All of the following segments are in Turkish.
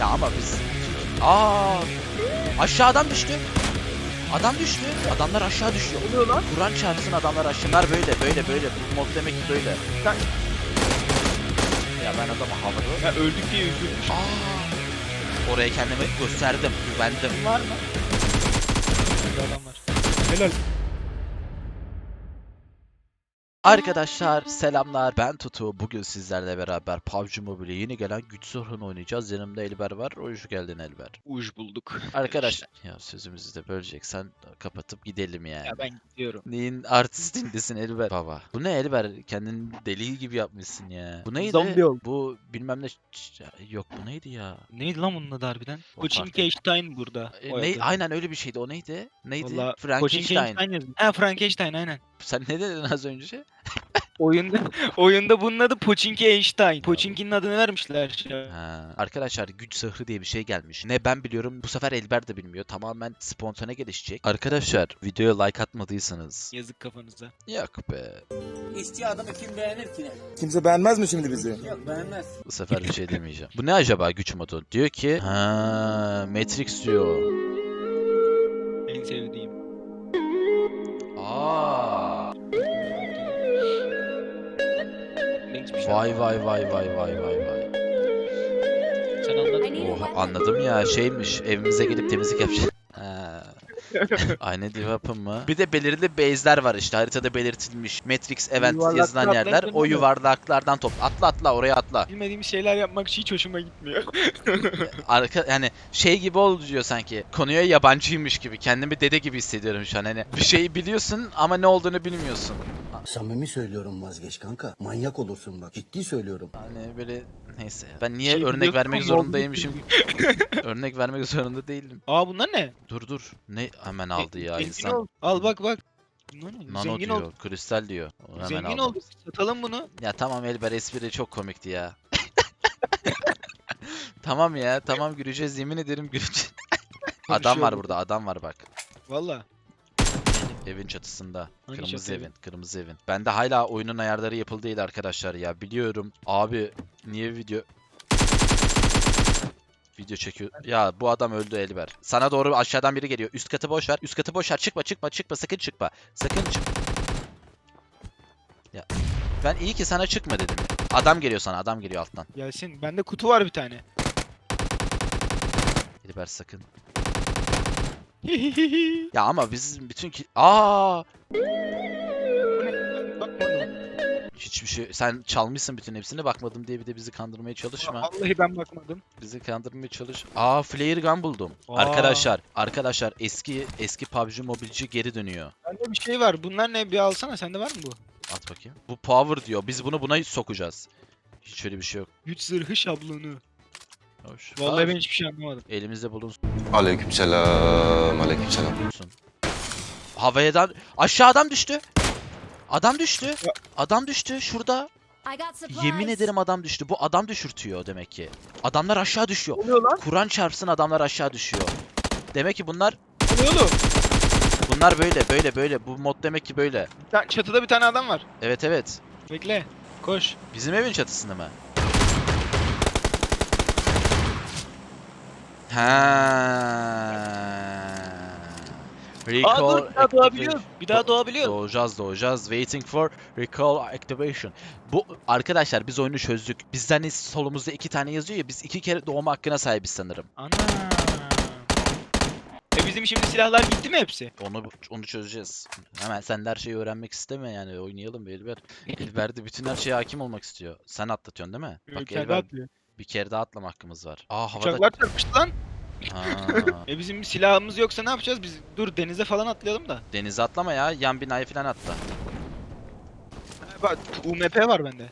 Ya ama biz... Aa, aşağıdan düştü. Adam düştü. Adamlar aşağı düşüyor. oluyor lan? Kur'an çarpsın adamlar aşağılar böyle böyle böyle. Bu mod demek ki böyle. Sen- Ya ben adamı havada... Ya öldük diye üzülmüş. Aa, oraya kendimi gösterdim, güvendim. Var mı? Bir adam var. Helal. Arkadaşlar selamlar ben Tutu. Bugün sizlerle beraber PUBG Mobile yeni gelen güç sorunu oynayacağız. Yanımda Elber var. Hoş geldin Elber. Uj bulduk. Arkadaşlar ya sözümüzü de böleceksen kapatıp gidelim yani. Ya ben gidiyorum. Neyin artistindesin Elber baba. Bu ne Elber? Kendini deli gibi yapmışsın ya. Bu neydi? Zombi oldu. Bu bilmem ne yok bu neydi ya? Neydi lan bunun adı harbiden? Pochinki burada. E, ne, adı. aynen öyle bir şeydi. O neydi? Neydi? Valla Frankenstein. Ha Frankenstein aynen. Sen ne dedin az önce? Oyunda oyunda bunun adı Pochinki Einstein. Pochinki'nin adını vermişler. Ha, arkadaşlar güç zırhı diye bir şey gelmiş. Ne ben biliyorum bu sefer Elber de bilmiyor. Tamamen spontane gelişecek. Arkadaşlar videoya like atmadıysanız. Yazık kafanıza. Yok be. İşçi adamı kim beğenir ki ne? Kimse beğenmez mi şimdi bizi? Yok beğenmez. Bu sefer bir şey demeyeceğim. Bu ne acaba güç modu? Diyor ki ha Matrix diyor. En sevdiğim. Vay vay vay vay vay vay vay. Sen anladın mı? Oha anladım ya şeymiş evimize gelip temizlik yapacak. Ha. Aynı develop'ın mı? Bir de belirli base'ler var işte haritada belirtilmiş. Matrix event Yuvarlaklar yazılan yerler. O yuvarlaklardan top. Atla atla oraya atla. Bilmediğim şeyler yapmak hiç hoşuma gitmiyor. Arka yani şey gibi oluyor sanki. Konuya yabancıymış gibi. Kendimi dede gibi hissediyorum şu an. Hani bir şeyi biliyorsun ama ne olduğunu bilmiyorsun. Samimi söylüyorum vazgeç kanka. Manyak olursun bak. Ciddi söylüyorum. Hani böyle neyse. ya. Ben niye Şey örnek biliyorsun vermek ama zorundaymışım? örnek vermek zorunda değilim. Aa bunlar ne? Dur dur. Ne hemen aldı ya Zengin insan. ol. Al bak bak. Bunlar ne? Nano Zengin diyor, ol. kristal diyor. O hemen Zengin aldı. olduk. Satalım bunu. Ya tamam Elber espri çok komikti ya. tamam ya, tamam güleceğiz yemin ederim güleceğiz. adam var Konuşuyorum. burada, adam var bak. Valla. Evin çatısında. Hangi kırmızı çatı evi? evin, kırmızı evin. Bende hala oyunun ayarları yapıldı değil arkadaşlar ya. Biliyorum. Abi niye video video çekiyor? Ya bu adam öldü Elber. Sana doğru aşağıdan biri geliyor. Üst katı boş ver. Üst katı boş ver. Çıkma, çıkma, çıkma. Sakın çıkma. Sakın çık. Ya ben iyi ki sana çıkma dedim. ya. Adam geliyor sana. Adam geliyor alttan. Gelsin. Bende kutu var bir tane. Elber sakın. Ya ama biz bütün ki... Aa! Hiçbir şey... Sen çalmışsın bütün hepsini. Bakmadım diye bir de bizi kandırmaya çalışma. Vallahi ben bakmadım. Bizi kandırmaya çalış. Aa flare gun buldum. Aa. Arkadaşlar, arkadaşlar eski eski PUBG mobilci geri dönüyor. Bende bir şey var. Bunlar ne? Bir alsana. Sende var mı bu? At bakayım. Bu power diyor. Biz bunu buna sokacağız. Hiç öyle bir şey yok. Güç zırhı şablonu. Hoş. Vallahi ben hiçbir şey anlamadım. elimizde bulunsun. Aleykümselam, aleykümselam. Havadan aşağıdan düştü. Adam düştü. Adam düştü şurada. Yemin ederim adam düştü. Bu adam düşürtüyor demek ki. Adamlar aşağı düşüyor. oluyor lan? Kur'an çarpsın adamlar aşağı düşüyor. Demek ki bunlar Ne oluyor oğlum? bunlar böyle böyle böyle. Bu mod demek ki böyle. Çatıda bir tane adam var. Evet evet. Bekle. Koş. Bizim evin çatısında mı? Ha. Aa Recall dur bir daha doğabiliyor. activation. Bir daha doğabiliyor. Doğacağız doğacağız. Waiting for recall activation. Bu arkadaşlar biz oyunu çözdük. Bizden solumuzda iki tane yazıyor ya biz iki kere doğma hakkına sahibiz sanırım. Ana. E bizim şimdi silahlar gitti mi hepsi? Onu onu çözeceğiz. Hemen sen de her şeyi öğrenmek isteme yani oynayalım bir Elber. Elber de bütün her şeye hakim olmak istiyor. Sen atlatıyorsun değil mi? Bak Ülkede Elber. Bir kere daha atlama hakkımız var. Aa havada. Uçaklar çarpıştı lan. Ha. E bizim bir silahımız yoksa ne yapacağız biz? Dur denize falan atlayalım da. Denize atlama ya. Yan binaya falan atla. Bak UMP var bende.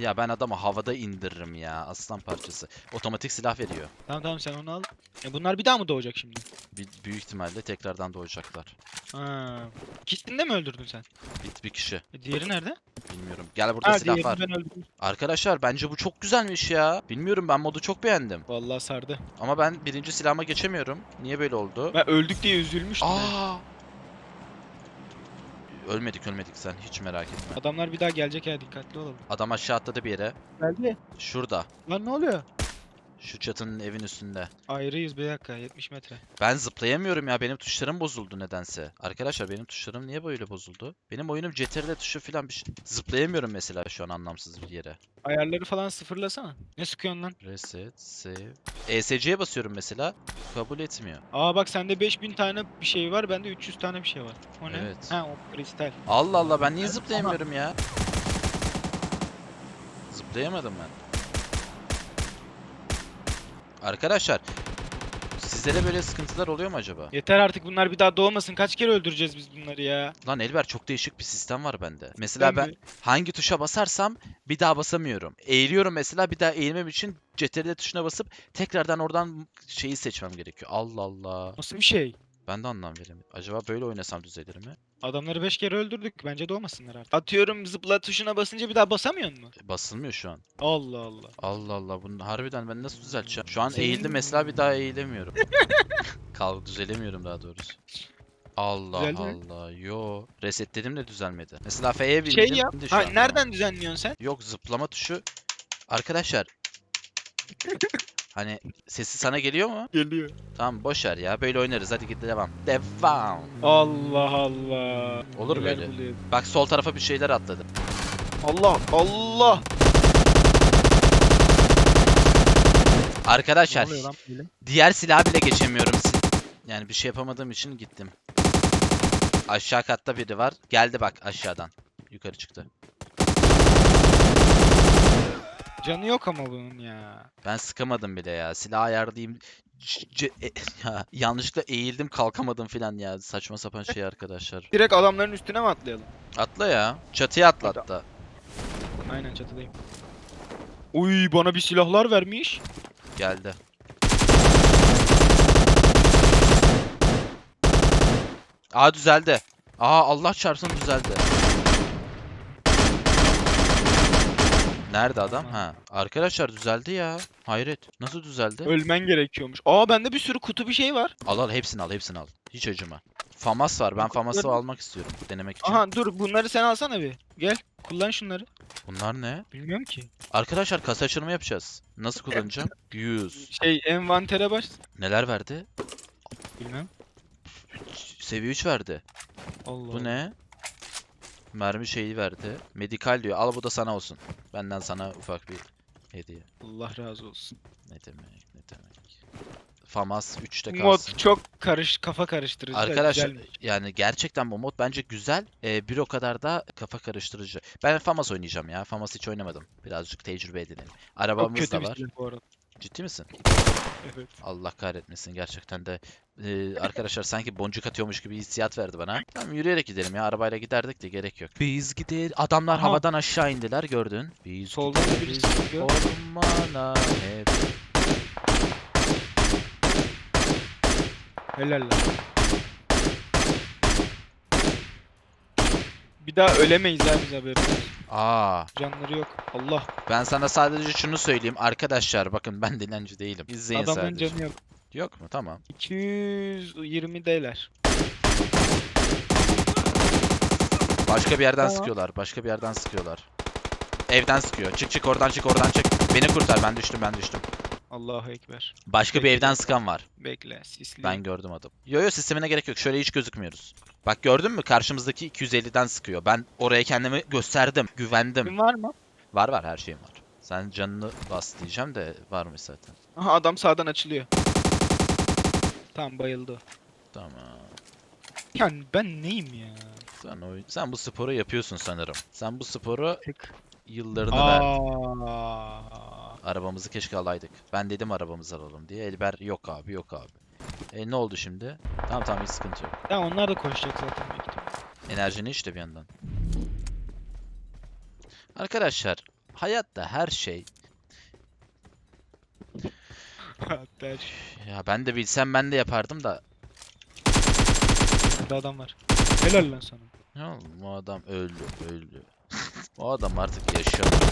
Ya ben adamı havada indiririm ya. Aslan parçası. Otomatik silah veriyor. Tamam tamam sen onu al. E bunlar bir daha mı doğacak şimdi? Bir, büyük ihtimalle tekrardan doğacaklar. Ha. İkisini de mi öldürdün sen? Bir, bir kişi. E diğeri nerede? Bilmiyorum. Gel burada Ha silah diğerini var. ben öldürdüm. Arkadaşlar bence bu çok güzelmiş ya. Bilmiyorum ben modu çok beğendim. Vallahi sardı. Ama ben birinci silahıma geçemiyorum. Niye böyle oldu? Ben öldük diye üzülmüştüm. Aa! Ölmedik ölmedik sen hiç merak etme. Adamlar bir daha gelecek ya dikkatli olalım. Adam aşağı atladı bir yere. Geldi. Şurada. Lan ne oluyor? Şu çatının evin üstünde. Ayrıyız bir dakika 70 metre. Ben zıplayamıyorum ya. Benim tuşlarım bozuldu nedense. Arkadaşlar benim tuşlarım niye böyle bozuldu? Benim oyunum CTRL tuşu falan bir şey. Zıplayamıyorum mesela şu an anlamsız bir yere. Ayarları falan sıfırlasana. Ne sıkıyorsun lan? Reset, save. ESC'ye basıyorum mesela. Kabul etmiyor. Aa bak sende 5000 tane bir şey var bende 300 tane bir şey var. O ne? Evet. Ha o kristal. Allah Allah ben niye zıplayamıyorum ya? Zıplayamadım ben. Arkadaşlar sizde de böyle sıkıntılar oluyor mu acaba? Yeter artık bunlar bir daha doğmasın. Kaç kere öldüreceğiz biz bunları ya? Lan Elber çok değişik bir sistem var bende. Mesela ben mi? hangi tuşa basarsam bir daha basamıyorum. Eğiliyorum mesela bir daha eğilmem için CTRL tuşuna basıp tekrardan oradan şeyi seçmem gerekiyor. Allah Allah. Nasıl bir şey? Ben de anlam veremedim. Acaba böyle oynasam düzelir mi? Adamları 5 kere öldürdük. Bence doğmasınlar artık. Atıyorum zıpla tuşuna basınca bir daha basamıyor mu? E, Basılmıyor şu an. Allah Allah. Allah Allah bunu harbiden ben nasıl düzelteceğim? Şu an Senin- eğildim mesela bir daha eğilemiyorum. Kalk düzelemiyorum daha doğrusu. Allah Düzeldi mi? Allah. Yo. Resetledim de düzelmedi. Mesela F'ye bindim. Şey yap. şu Ha, an nereden düzenliyorsun sen? Yok zıplama tuşu. Arkadaşlar. Hani sesi sana geliyor mu? Geliyor. Tamam boş ver ya. Böyle oynarız. Hadi git devam. Devam. Allah Allah. Olur Neler böyle. buluyor. Bak sol tarafa bir şeyler atladı. Allah Allah. Ne Arkadaşlar oluyor lan böyle? diğer silaha bile geçemiyorum. Yani bir şey yapamadığım için gittim. Aşağı katta biri var. Geldi bak aşağıdan. Yukarı çıktı. Canı yok ama bunun ya. Ben sıkamadım bile ya. Silah ayarlayayım. C- c- e- ya, yanlışlıkla eğildim kalkamadım filan ya. Saçma sapan şey arkadaşlar. Direkt adamların üstüne mi atlayalım? Atla ya. Çatıya atla Hadi. hatta. Aynen çatıdayım. Uy bana bir silahlar vermiş. Geldi. Aa düzeldi. Aa Allah çarpsın düzeldi. Nerede adam? Ha. Arkadaşlar düzeldi ya. Hayret. Nasıl düzeldi? Ölmen gerekiyormuş. Aa bende bir sürü kutu bir şey var. Al al hepsini al hepsini al. Hiç acıma. Famas var. Ben Famas'ı almak istiyorum denemek için. Aha dur bunları sen alsana bir. Gel kullan şunları. Bunlar ne? Bilmiyorum ki. Arkadaşlar kasa açılımı yapacağız. Nasıl kullanacağım? 100. Şey envantere baş. Neler verdi? Bilmem. Seviye 3 verdi. Allah. Bu ne? Mermi şeyi verdi. Medikal diyor. Al bu da sana olsun. Benden sana ufak bir hediye. Allah razı olsun. Ne demek ne demek. Famas 3'te Bu mod kalsın. çok karış kafa karıştırıcı. da Arkadaşlar yani gerçekten bu mod bence güzel. Ee, bir o kadar da kafa karıştırıcı. Ben Famas oynayacağım ya. Famas hiç oynamadım. Birazcık tecrübe edinelim. çok Arabamız da var. bu arada. Ciddi misin? Evet. Allah kahretmesin gerçekten de. Ee, arkadaşlar sanki boncuk atıyormuş gibi hissiyat verdi bana. Tamam yürüyerek gidelim ya. Arabayla giderdik de gerek yok. Biz gidelim. Adamlar Aha. havadan aşağı indiler gördün. Biz Soldan da gideriz birisi çıkıyor. ormana hep. Helal lan. Bir daha ölemeyiz abi biz haberimiz. Aa, Canları yok. Allah. ben sana sadece şunu söyleyeyim. Arkadaşlar bakın ben dilenci değilim. İzleyin Adamın sadece. canı yok. Yok mu? Tamam. 220 deler. Başka bir yerden Tamam. sıkıyorlar. Başka bir yerden sıkıyorlar. Evden sıkıyor. Çık çık oradan çık oradan çık. Beni kurtar. Ben düştüm ben düştüm. Allahu ekber. Başka bir Peki. evden sıkan var. Bekle. Sisli. Ben gördüm adam. Yo yo sistemine gerek yok. Şöyle hiç gözükmüyoruz. Bak gördün mü? Karşımızdaki 250'den sıkıyor. Ben oraya kendimi gösterdim. Güvendim. Kim var mı? Var var her şeyim var. Sen canını bas diyeceğim de varmış zaten. Aha adam sağdan açılıyor. Tamam bayıldı. Tamam. Yani ben neyim ya? Sen, o, sen bu sporu yapıyorsun sanırım. Sen bu sporu Tık. yıllarını. Aa. Arabamızı keşke alaydık. Ben dedim arabamızı alalım diye. Elber yok abi yok abi. E ne oldu şimdi? Tamam tamam hiç sıkıntı yok. Ya onlar da koşacak zaten büyük ihtimalle. Enerjini işte bir yandan. Arkadaşlar hayatta her şey Hatta ya ben de bilsem ben de yapardım da şurada adam var. Helal lan sana. ya oğlum, bu adam öldü öldü. o adam artık yaşamıyor.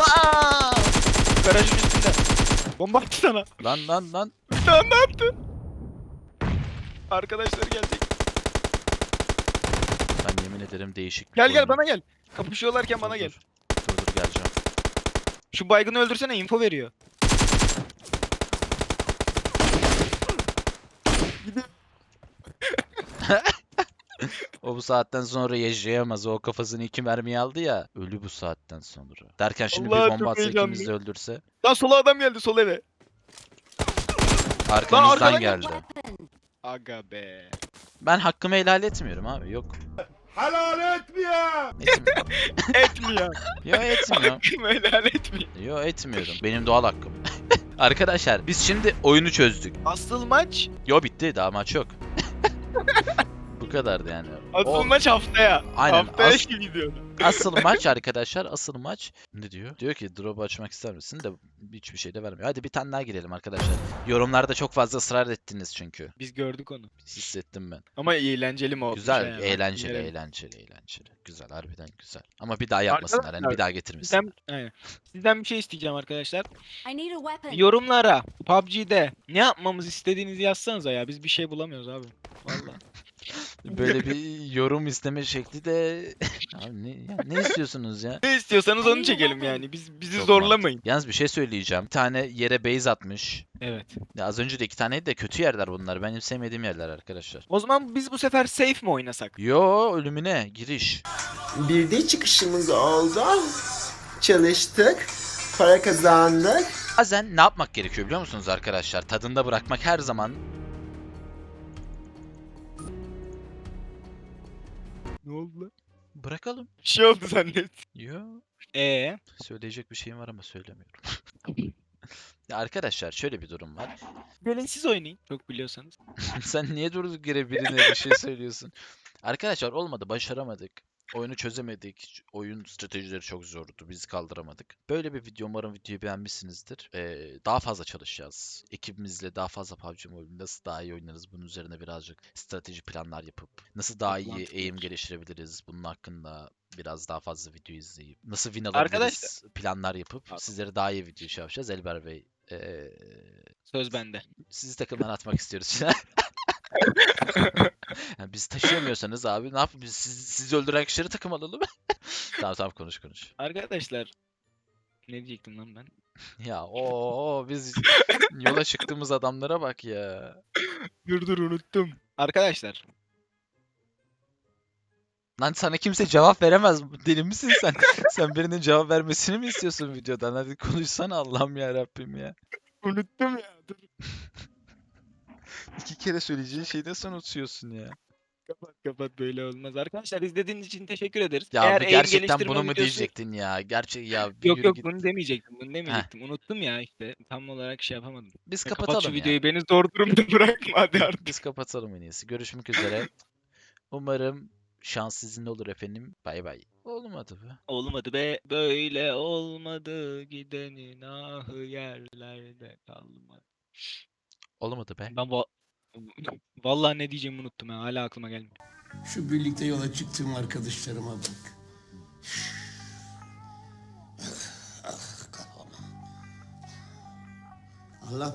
Aa! Garajın üstünde. Bomba attı sana. Lan lan lan. Lan ne yaptı? Arkadaşlar gelecek. Ben yemin ederim değişik bir Gel gel oyun. bana gel. Kapışıyorlarken bana Dur, gel. Dur dur, dur geleceğim. Şu baygını öldürsene info veriyor. O bu saatten sonra yaşayamaz. O kafasını iki mermi aldı ya. Ölü bu saatten sonra. Derken şimdi Allah, bir bomba atsa ikimizi de öldürse. Lan sola adam geldi sol eve. Arkamızdan arkadan geldi. Aga be. Ben hakkımı helal etmiyorum abi. Yok. Helal etmiyor. Etmiyorum. Etmiyor. Yo etmiyorum. Kim helal etmiyor. Yo etmiyorum. Benim doğal hakkım. Arkadaşlar biz şimdi oyunu çözdük. Asıl maç. Yo bitti daha maç yok. Bu kadardı yani. Asıl O- maç haftaya. Aynen, Haftaya as- şey gidiyor. Asıl maç arkadaşlar asıl maç ne diyor? Diyor ki drop açmak ister misin de hiçbir şey de vermiyor. Hadi bir tane daha girelim arkadaşlar. Yorumlarda çok fazla ısrar ettiniz çünkü. Biz gördük onu. Hissettim ben. Ama eğlenceli mi oldu? Güzel, şey eğlenceli, yerim. eğlenceli, eğlenceli. Güzel, harbiden güzel. Ama bir daha yapmasınlar. Hani bir Arkadaşlar, daha getirmesinler. Sizden, aynen. Sizden bir şey isteyeceğim arkadaşlar. Yorumlara PUBG'de ne yapmamızı istediğinizi yazsanıza ya. Biz bir şey bulamıyoruz abi. Vallahi. Böyle bir yorum isteme şekli de Abi ne, ya ne istiyorsunuz ya? ne istiyorsanız onu çekelim yani. Biz bizi Çok zorlamayın. Yalnız bir şey söyleyeceğim. Bir tane yere base atmış. Evet. Ya az önce de iki taneydi de kötü yerler bunlar. Benim sevmediğim yerler arkadaşlar. O zaman biz bu sefer safe mi oynasak? Yo ölümüne giriş. Bir de çıkışımız oldu. Çalıştık. Para kazandık. Bazen ne yapmak gerekiyor biliyor musunuz arkadaşlar? Tadında bırakmak her zaman Ne oldu lan? bırakalım. Bir şey oldu zannet. Yo Ee, söyleyecek bir şeyim var ama söylemiyorum. Ya arkadaşlar şöyle bir durum var. gelin siz oynayın. Çok biliyorsanız. Sen niye durduk yere birine bir şey söylüyorsun? Arkadaşlar olmadı, başaramadık. Oyunu çözemedik. Oyun stratejileri çok zordu. Biz kaldıramadık. Böyle bir video. Umarım videoyu beğenmişsinizdir. Ee, daha fazla çalışacağız. Ekibimizle daha fazla PUBG Mobile nasıl daha iyi oynarız bunun üzerine birazcık strateji planlar yapıp nasıl daha iyi mantıklı. aim geliştirebiliriz bunun hakkında biraz daha fazla video izleyip nasıl win Arkadaşlar- alabiliriz planlar yapıp Pardon. sizlere daha iyi video şey yapacağız. Elber Bey ee, Söz bende. sizi takımdan atmak istiyoruz. Yani biz taşıyamıyorsanız abi ne yapayım? Biz siz, sizi öldüren kişileri takım alalım. tamam tamam konuş konuş. Arkadaşlar. Ne diyecektim lan ben? Ya o biz yola çıktığımız adamlara bak ya. Dur dur unuttum. Arkadaşlar. Lan sana kimse cevap veremez. Deli misin sen? sen birinin cevap vermesini mi istiyorsun videodan? Hadi konuşsana Allah'ım ya Rabbim ya. Unuttum ya. Dur. İki kere söyleyeceğin şeyi nasıl unutuyorsun ya? Kapat kapat böyle olmaz. Arkadaşlar izlediğiniz için teşekkür ederiz. Ya Eğer bu gerçekten bunu mu videosu- diyecektin ya? Gerçek ya Yok yok git. bunu demeyecektim. Bunu demeyecektim. Unuttum ya işte. Tam olarak şey yapamadım. Biz Ya kapat şu kapatalım ya. videoyu. Beni zor durumda bırakma hadi artık. Biz kapatalım en iyisi. Görüşmek üzere. Umarım şans sizinle olur efendim. Bay bay. Olmadı be. Olmadı be. Böyle olmadı. Gidenin ahı yerlerde kalmadı. Olmadı be. Ben va- Vallahi ne diyeceğimi unuttum ya. Hala aklıma gelmiyor. Şu birlikte yola çıktığım arkadaşlarıma bak. Ah, kafama. Allah